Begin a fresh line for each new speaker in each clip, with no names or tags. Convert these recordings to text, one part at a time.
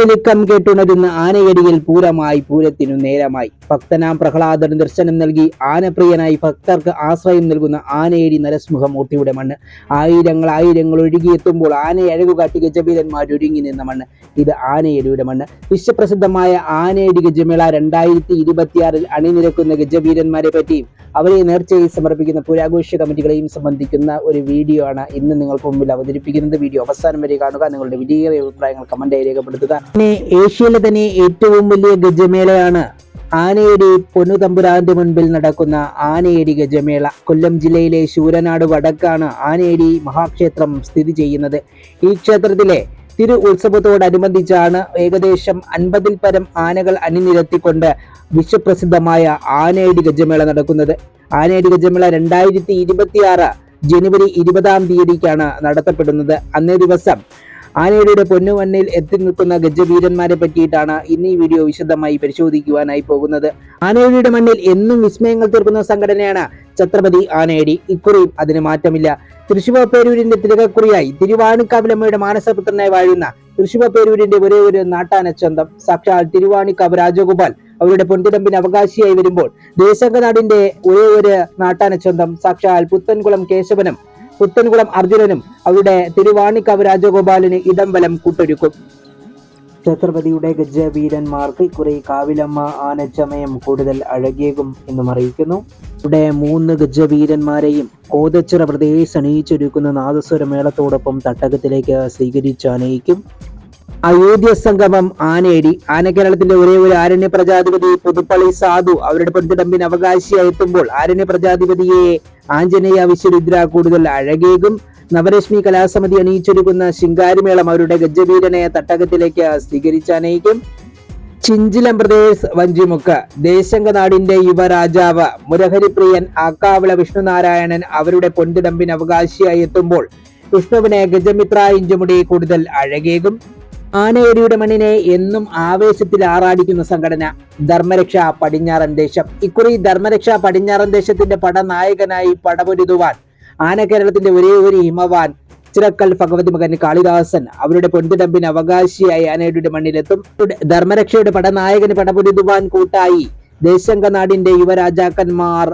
ലിക്കം കേട്ടുണരുന്ന ആനയടിയിൽ പൂരമായി പൂരത്തിനു നേരമായി. ഭക്തനാം പ്രഹ്ലാദൻ ദർശനം നൽകി. ആനപ്രിയനായി ഭക്തർക്ക് ആശ്രയം നൽകുന്ന ആനയടി നരസിംഹമൂർത്തിയുടെ മണ്ണ്. ആയിരങ്ങൾ ആയിരങ്ങൾ ഒഴുകിയെത്തുമ്പോൾ ആനയെ അഴകുകാട്ടി ഗജബീരന്മാർ ഒരുങ്ങി നിന്ന മണ്ണ്. ഇത് ആനയടിയുടെ മണ്ണ്. വിശ്വപ്രസിദ്ധമായ ആനയടി ഗജമേള രണ്ടായിരത്തി ഇരുപത്തിയാറിൽ അണിനിരക്കുന്ന ഗജവീരന്മാരെ പറ്റിയും അവരെ നേർച്ചയായി സമർപ്പിക്കുന്ന പുരാഘോഷ കമ്മിറ്റികളെയും സംബന്ധിക്കുന്ന ഒരു വീഡിയോ ആണ് ഇന്ന് നിങ്ങൾക്ക് മുമ്പിൽ അവതരിപ്പിക്കുന്നത്. വീഡിയോ അവസാനം വരെ കാണുക. നിങ്ങളുടെ വിജയ അഭിപ്രായങ്ങൾ കമന്റായി രേഖപ്പെടുത്തുക. പിന്നെ ഏഷ്യയിലെ തന്നെ ഏറ്റവും വലിയ ഗജമേളയാണ് ആനയടി പൊന്നുതമ്പുരാന്റെ മുൻപിൽ നടക്കുന്ന ആനയടി ഗജമേള. കൊല്ലം ജില്ലയിലെ ശൂരനാട് വടക്കാണ് ആനയടി മഹാക്ഷേത്രം സ്ഥിതി ചെയ്യുന്നത്. ഈ ക്ഷേത്രത്തിലെ തിരു ഉത്സവത്തോടനുബന്ധിച്ചാണ് ഏകദേശം അൻപതിൽ പരം ആനകൾ അണിനിരത്തിക്കൊണ്ട് വിശ്വപ്രസിദ്ധമായ ആനയടി ഗജമേള നടക്കുന്നത്. ആനയടി ഗജമേള രണ്ടായിരത്തി ഇരുപത്തിയാറ് ജനുവരി ഇരുപതാം തീയതിക്കാണ് നടത്തപ്പെടുന്നത്. അന്നേ ദിവസം ആനയുടെ പൊന്നുമണ്ണിൽ എത്തി നിൽക്കുന്ന ഗജവീരന്മാരെ പറ്റിയിട്ടാണ് ഇന്ന് ഈ വീഡിയോ വിശദമായി പരിശോധിക്കുവാനായി പോകുന്നത്. ആനയുടെ മണ്ണിൽ എന്നും വിസ്മയങ്ങൾ തീർക്കുന്ന സംഘടനയാണ് ഛത്രപതി ആനയടി ഇക്കുറിയും അതിന് മാറ്റമില്ല. തൃശൂർ പേരൂരിന്റെ തിരകക്കുറിയായി തിരുവാണിക്കാവിലമ്മയുടെ മാനസപുത്രനായി വാഴുന്ന തൃശൂർ പേരൂരിന്റെ ഒരേ ഒരു നാട്ടാനച്ചന്തം സാക്ഷാൽ തിരുവാണിക്കാവ് രാജഗോപാൽ അവരുടെ പൊൻതിടമ്പിന് അവകാശിയായി വരുമ്പോൾ ദേശങ്കനാടിന്റെ ഒരേ ഒരു നാട്ടാനച്ചന്തം സാക്ഷാൽ പുത്തൻകുളം കേശവനും പുത്തൻകുളം അർജുനനും അവിടെ തിരുവാണിക്കാവ് രാജഗോപാലിന് ഇടംബലം കൂട്ടൊരുക്കും. ഛത്രപതിയുടെ ഗജവീരന്മാർക്ക് കുറെ കാവിലമ്മ ആനച്ചമയം കൂടുതൽ അഴകിയേകും എന്നും അറിയിക്കുന്നു. ഇവിടെ മൂന്ന് ഗജവീരന്മാരെയും കോതച്ചിറ പ്രദേശ് അണിയിച്ചൊരുക്കുന്ന നാദസ്വര മേളത്തോടൊപ്പം തട്ടകത്തിലേക്ക് സ്വീകരിച്ച് അയോധ്യ സംഗമം ആനേടി. ആനകേരളത്തിന്റെ ഒരേ ഒരു ആരണ്യ പ്രജാധിപതി പുതുപ്പള്ളി സാധു അവരുടെ പൊൻതിടമ്പിന് അവകാശിയായി എത്തുമ്പോൾ ആരണ്യ പ്രജാധിപതിയെ ആഞ്ജനേയ വിശ്വരുദ്ര കൂടുതൽ അഴകേകും. നവരശ്മി കലാസമിതി അണിയിച്ചൊരുക്കുന്ന ശിങ്കാരിമേളം അവരുടെ ഗജവീരനെ തട്ടകത്തിലേക്ക് സ്വീകരിച്ചനയിക്കും. ചിഞ്ചിലം പ്രദേശ് വഞ്ചിമുക്ക്. ദേശംഗനാടിന്റെ യുവരാജാവ് മുരഹരിപ്രിയൻ ആക്കാവിള വിഷ്ണുനാരായണൻ അവരുടെ പൊൻതിടമ്പിന് അവകാശിയായി എത്തുമ്പോൾ വിഷ്ണുവിനെ ഗജമിത്ര ഇഞ്ചുമുടി കൂടുതൽ അഴകേകും. ആനയടിയുടെ മണ്ണിനെ എന്നും ആവേശത്തിൽ ആറാടിക്കുന്ന സംഘടന ധർമ്മരക്ഷ പടിഞ്ഞാറൻ ദേശം. ഇക്കുറി ധർമ്മരക്ഷ പടിഞ്ഞാറൻ ദേശത്തിന്റെ പടനായകനായി പടപൊരുതുവാൻ ആന കേരളത്തിന്റെ ഒരേ ഒരു ഹിമവാൻ ചിറക്കൽ ഭഗവതി മകൻ കാളിദാസൻ അവരുടെ പൊൻതിടമ്പിന് അവകാശിയായി ആനയുടെ മണ്ണിലെത്തും. ധർമ്മരക്ഷയുടെ പടനായകന് പടപൊരുതുവാൻ കൂട്ടായി ദേശംഗനാടിന്റെ യുവരാജാക്കന്മാർ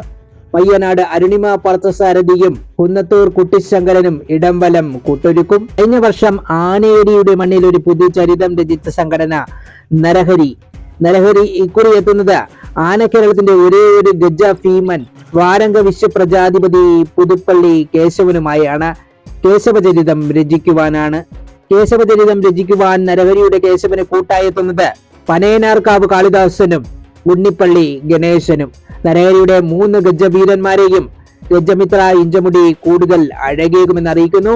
പയ്യനാട് അരുണിമ പാർത്ഥസാരഥിയും കുന്നത്തൂർ കുട്ടിശങ്കരനും ഇടംവലം കൂട്ടൊരുക്കും. കഴിഞ്ഞ വർഷം ആനേരിയുടെ മണ്ണിൽ ഒരു പുതിയ ചരിതം രചിച്ച സംഘടന നരഹരി. നരഹരി ഇക്കുറി എത്തുന്നത് ആന കേരളത്തിന്റെ ഒരേ ഒരു ഗജ ഭീമൻ വാരംഗ വിശ്വപ്രജാധിപതി പുതുപ്പള്ളി കേശവനുമായാണ് കേശവചരിതം രചിക്കുവാനാണ്. കേശവചരിതം രചിക്കുവാൻ നരഹരിയുടെ കേശവന് കൂട്ടായെത്തുന്നത് പനയനാർക്കാവ് കാളിദാസനും ഉണ്ണിപ്പള്ളി ഗണേശനും. നരഹരിയുടെ മൂന്ന് ഗജവീരന്മാരെയും ഗജമിത്ര ഇഞ്ചമുടി കൂടുതൽ അഴകേകുമെന്ന് അറിയിക്കുന്നു